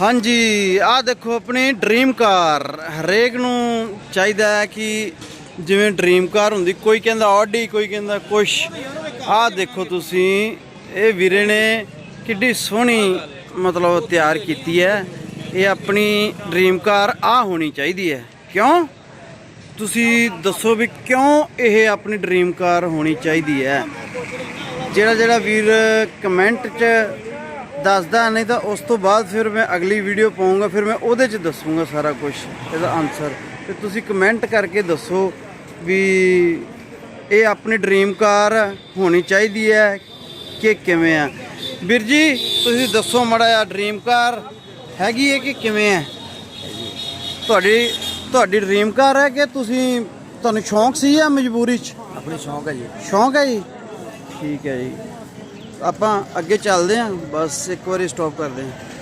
ਹਾਂਜੀ, ਆਹ ਦੇਖੋ ਆਪਣੀ ਡ੍ਰੀਮ ਕਾਰ ਹਰੇਕ ਨੂੰ ਚਾਹੀਦਾ ਹੈ ਕਿ ਜਿਵੇਂ ਡ੍ਰੀਮ ਕਾਰ ਹੁੰਦੀ, ਕੋਈ ਕਹਿੰਦਾ ਆਡੀ ਕੋਈ ਕਹਿੰਦਾ ਕੁਛ। ਆਹ ਦੇਖੋ ਤੁਸੀਂ, ਇਹ ਵੀਰੇ ਨੇ ਕਿੱਡੀ ਸੋਹਣੀ ਮਤਲਬ ਤਿਆਰ ਕੀਤੀ ਹੈ। ਇਹ ਆਪਣੀ ਡ੍ਰੀਮ ਕਾਰ ਆ ਹੋਣੀ ਚਾਹੀਦੀ ਹੈ। ਕਿਉਂ? ਤੁਸੀਂ ਦੱਸੋ ਵੀ ਕਿਉਂ ਇਹ ਆਪਣੀ ਡ੍ਰੀਮ ਕਾਰ ਹੋਣੀ ਚਾਹੀਦੀ ਹੈ? ਜਿਹੜਾ ਜਿਹੜਾ ਵੀਰ ਕਮੈਂਟ 'ਚ ਦੱਸਦਾ ਨਹੀਂ ਤਾਂ ਉਸ ਤੋਂ ਬਾਅਦ ਫਿਰ ਮੈਂ ਅਗਲੀ ਵੀਡੀਓ ਪਾਉਂਗਾ ਫਿਰ ਮੈਂ ਉਹਦੇ 'ਚ ਦੱਸੂਗਾ ਸਾਰਾ ਕੁਝ ਇਹਦਾ ਆਨਸਰ ਤੇ ਤੁਸੀਂ ਕਮੈਂਟ ਕਰਕੇ ਦੱਸੋ ਵੀ ਇਹ ਆਪਣੀ ਡ੍ਰੀਮ ਕਾਰ ਹੋਣੀ ਚਾਹੀਦੀ ਹੈ ਕਿ ਕਿਵੇਂ ਆ ਵੀਰ ਜੀ ਤੁਸੀਂ ਦੱਸੋ ਮੜਾ ਆ ਡ੍ਰੀਮ ਕਾਰ ਹੈਗੀ ਹੈ ਕਿ ਕਿਵੇਂ ਹੈ? ਤੁਹਾਡੀ ਤੁਹਾਡੀ ਡ੍ਰੀਮ ਕਾਰ ਹੈ ਕਿ ਤੁਸੀਂ ਤੁਹਾਨੂੰ ਸ਼ੌਂਕ ਸੀ ਜਾਂ ਮਜਬੂਰੀ 'ਚ? ਆਪਣੀ ਸ਼ੌਂਕ ਹੈ ਜੀ। ਸ਼ੌਂਕ ਹੈ ਜੀ? ਠੀਕ ਹੈ ਜੀ। ਆਪਾਂ ਅੱਗੇ ਚੱਲਦੇ ਹਾਂ ਬਸ ਇੱਕ ਵਾਰੀ ਸਟਾਪ ਕਰਦੇ ਹਾਂ।